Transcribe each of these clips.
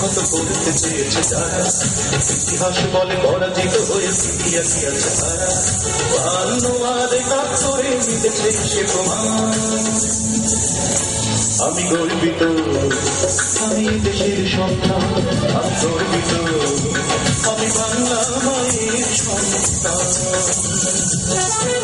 কত করতে চেয়েছে যারা ইতিহাস বলে পরাজিত হয়ে তারা সে প্রমাণ। আমি গর্বিত, আমি দেশের সন্তান, আমি গর্বিত, আমি বাংলা মায়ের সন্তান।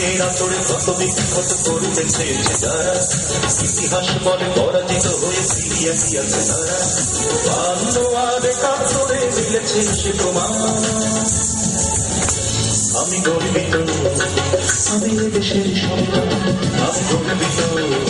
কত বিখ্যাত যারা ইতিহাস বলে পরাজিত হয়ে ফিরিয়ে গিয়েছে তারা। কাজ করে মিলেছে সে প্রমাণ। আমি গর্বিত। আমি দেশের সন্তান। আমি গর্বিত।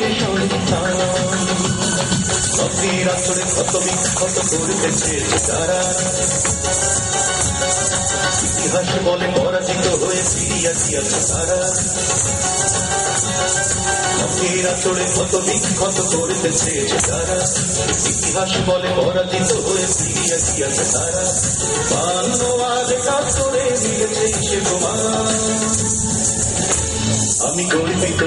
করতেছে তারা। ইতিহাস বলে পরাজিত হয়ে ফিরিয়া গিয়াছে তারা। আসরে কত বিক্ষত তারা। ইতিহাস বলে পরাজিত হয়ে তারা। দিয়েছে সে প্রমাণ। আমি গর্বিত।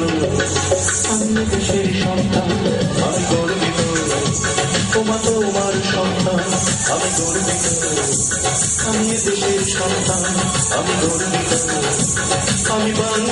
আমি দেশের সন্তান। আমি গর্বিত আমি দেশের সন্তান আমি গর্বিত আমি বাংলা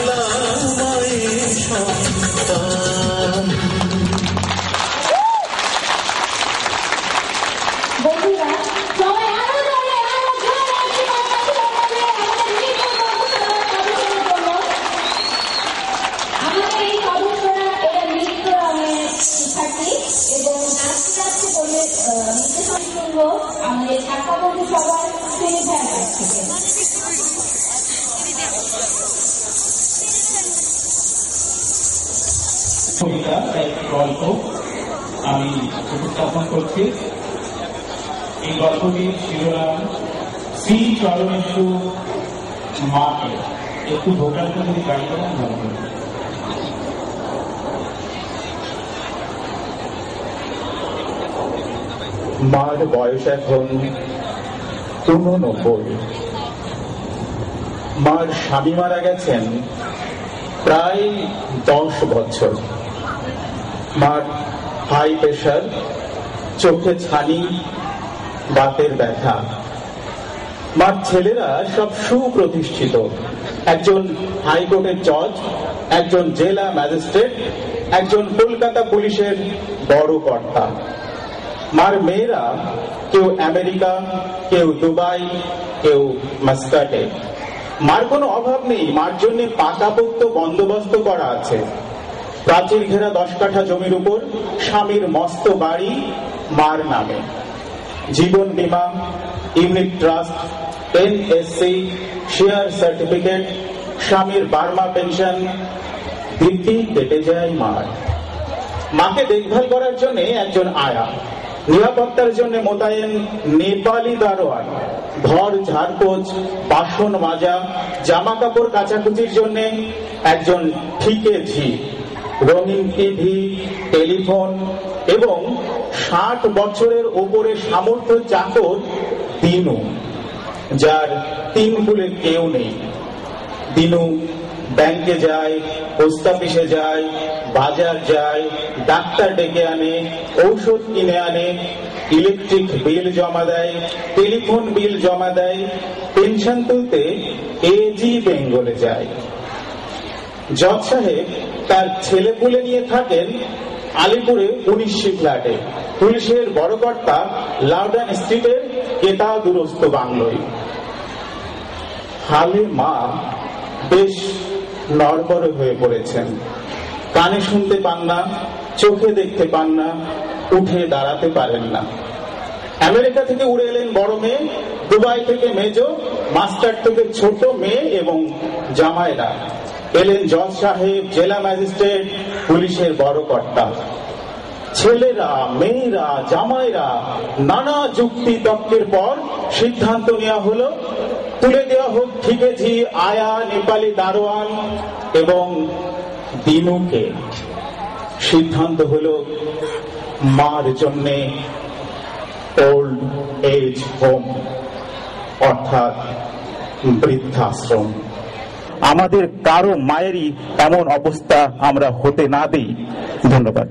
কবিতা একটি গল্প। আমি উপস্থাপন করছি। এই শিরোনাম মাকে। একটু গাড়ি করেন ভালো। মার বয়স এখন উননব্বই। মার স্বামী মারা গেছেন প্রায় দশ বছর। মার হাই প্রেশার, চোখে ছানি, দাঁতের ব্যথা। মার ছেলেরা সব সুপ্রতিষ্ঠিত। একজন হাইকোর্টের জজ, একজন জেলা ম্যাজিস্ট্রেট, একজন কলকাতা পুলিশের বড় কর্তা। মার মেয়েরা কেউ আমেরিকা, কেউ দুবাই, কেউ মাস্কাটে। মার কোনো অভাব নেই, মার জন্য পাকাপোক্ত বন্দোবস্ত করা আছে। প্রাচীর ঘেরা দশ কাঠা জমির উপর স্বামীর মস্ত বাড়ি মার নামে। জীবন বীমা, unit trust, NSC, share certificate, স্বামীর বার্মা পেনশন দিব্যি কেটে যায় মার। মাকে দেখভাল করার জন্য একজন আয়া, নিরাপত্তার জন্য মোতায়েন নেপালি দারোয়ান, ঘর ঝাড়পোছ বাসন মাজা জামা কাপড় কাচাকুচির জন্য একজন ঠিকে ঝি। রঙিন টিভি টেলিফোন এবং ষাট বছরের ওপরে সামর্থ্য চাকর দিনু, যার তিন কুলে কেউ নেই। দিনু ব্যাংকে যায়, পোস্ট অফিসে যায়, বাজার যায়, ডাক্তার ডেকে আনে, ঔষধ কিনে আনে, ইলেকট্রিক বিল জমা দেয়, টেলিফোন বিল জমা দেয়, পেনশন তুলতে এজি বেঙ্গলে যায়। জজ সাহেব তার ছেলে পুলে নিয়ে থাকেন আলিপুরে উনিশশি ফ্ল্যাটে পুলিশের বড় কর্তা লাউডান স্ট্রিটের কেতা দুরস্ত বাংলোয়। হালে মা বেশ নড়বড় হয়ে পড়েছেন। কানে শুনতে পান না, চোখে দেখতে পান না, উঠে দাঁড়াতে পারেন না। আমেরিকা থেকে উড়ে এলেন বড় মেয়ে, দুবাই থেকে মেজো, মাস্টার থেকে ছোট মেয়ে এবং জামাইরা। এলেন জজ সাহেব, জেলা ম্যাজিস্ট্রেট, পুলিশের বড় কর্তা। ছেলেরা, মেয়েরা, জামাইরা নানা যুক্তি তর্কের পর সিদ্ধান্ত নেওয়া হলো, তুলে দেওয়া হোক ঠিকেছি আয়া, নেপালি, দারোয়ান এবং দিনুকে। সিদ্ধান্ত হলো মার জন্যে ওল্ড এজ হোম, অর্থাৎ বৃদ্ধাশ্রম। আমাদের কারও মায়েরই এমন অবস্থা আমরা হতে না দিই। ধন্যবাদ।